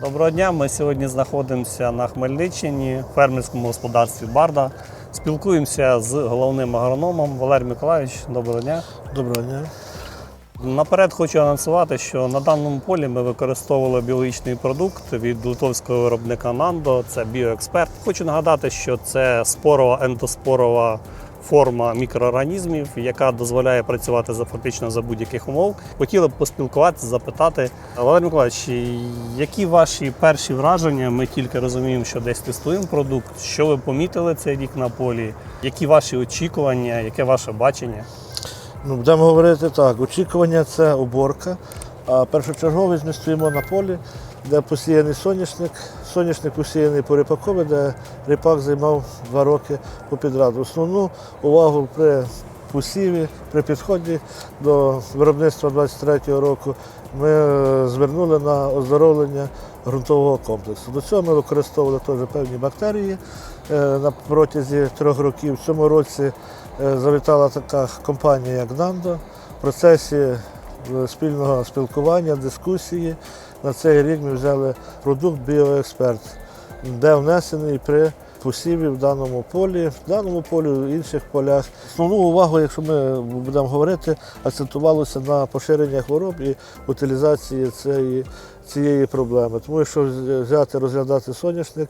Доброго дня. Ми сьогодні знаходимося на Хмельниччині, в фермерському господарстві Барда. Спілкуємося з головним агрономом Валерій Миколаївич. Доброго дня. Доброго дня. Наперед хочу анонсувати, що на даному полі ми використовували біологічний продукт від литовського виробника Нандо. Це біоексперт. Хочу нагадати, що це спорова ендоспорова форма мікроорганізмів, яка дозволяє працювати за фактично за будь-яких умов. Хотіли б поспілкуватися, запитати. Валерій Миколаївич, які ваші перші враження? Ми тільки розуміємо, що десь тестуємо продукт. Що ви помітили цей рік на полі? Які ваші очікування, яке ваше бачення? Ну, будемо говорити так. Очікування це уборка. А першочерговість ми стоїмо на полі, де посіяний соняшник. Соняшник посіяний по ріпакові, де ріпак займав два роки по підраду. Основну увагу при посіві, при підході до виробництва 23-го року ми е, звернули на оздоровлення ґрунтового комплексу. До цього ми використовували теж певні бактерії е, на протязі трьох років. В цьому році е, завітала така компанія, як Нандо. В процесі спільного спілкування, дискусії на цей рік ми взяли продукт Біоексперт, де внесений при посіві в даному полі, в даному полі, в інших полях. Основну увагу, якщо ми будемо говорити, акцентувалося на поширення хвороб і утилізації цієї, цієї проблеми. Тому що взяти, розглядати соняшник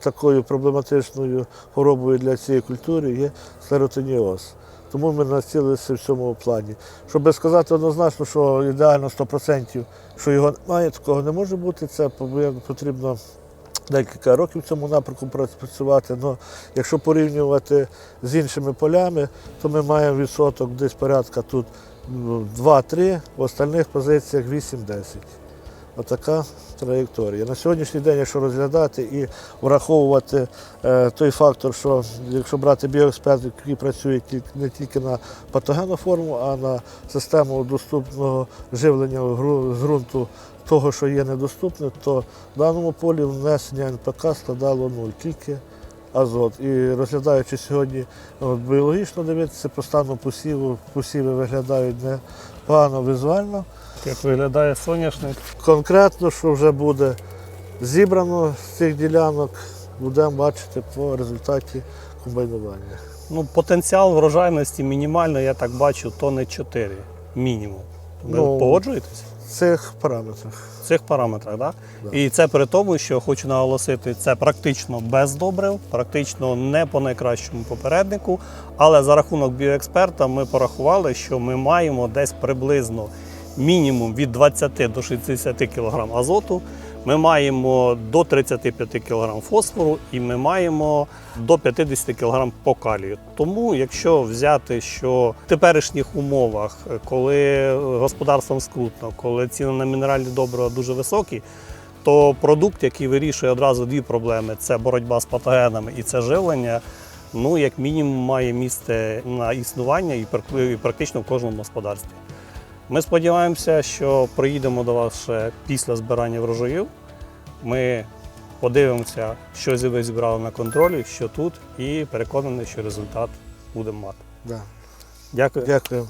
такою проблематичною хворобою для цієї культури є склеротиніоз. Тому ми націлилися в цьому плані. Щоб сказати однозначно, що ідеально 100%, що його немає, такого не може бути. Це потрібно декілька років в цьому напрямку працювати. Але якщо порівнювати з іншими полями, то ми маємо відсоток десь порядка тут ну, 2-3, в остальних позиціях 8-10. Отака траєкторія. На сьогоднішній день, якщо розглядати і враховувати е, той фактор, що якщо брати біоексперт, який працює тільки- не тільки на патогенну форму, а на систему доступного живлення з ґрунту того, що є недоступне, то в даному полі внесення НПК складало нуль, тільки азот. І розглядаючи сьогодні от, біологічно дивитися по стану посіву, посіви виглядають непогано візуально. Як виглядає соняшник? Конкретно, що вже буде зібрано з цих ділянок, будемо бачити по результаті комбайнування. Ну, потенціал врожайності мінімально, я так бачу, тони 4 мінімум. Ви Ну, погоджуєтесь? Цих параметрах. В цих параметрах, так? Да. І це при тому, що хочу наголосити, це практично без добрив, практично не по найкращому попереднику. Але за рахунок біоексперта ми порахували, що ми маємо десь приблизно мінімум від 20 до 60 кг азоту. Ми маємо до 35 кг фосфору і ми маємо до 50 кг по калію. Тому, якщо взяти, що в теперішніх умовах, коли господарством скрутно, коли ціни на мінеральні добрива дуже високі, то продукт, який вирішує одразу дві проблеми: це боротьба з патогенами і це живлення. Ну, як мінімум, має місце на існування і практично в кожному господарстві. Ми сподіваємося, що приїдемо до вас ще після збирання врожаїв. Ми подивимося, що ви зібрали на контролі, що тут, і переконаний, що результат будемо мати. Да. Дякую. Дякую.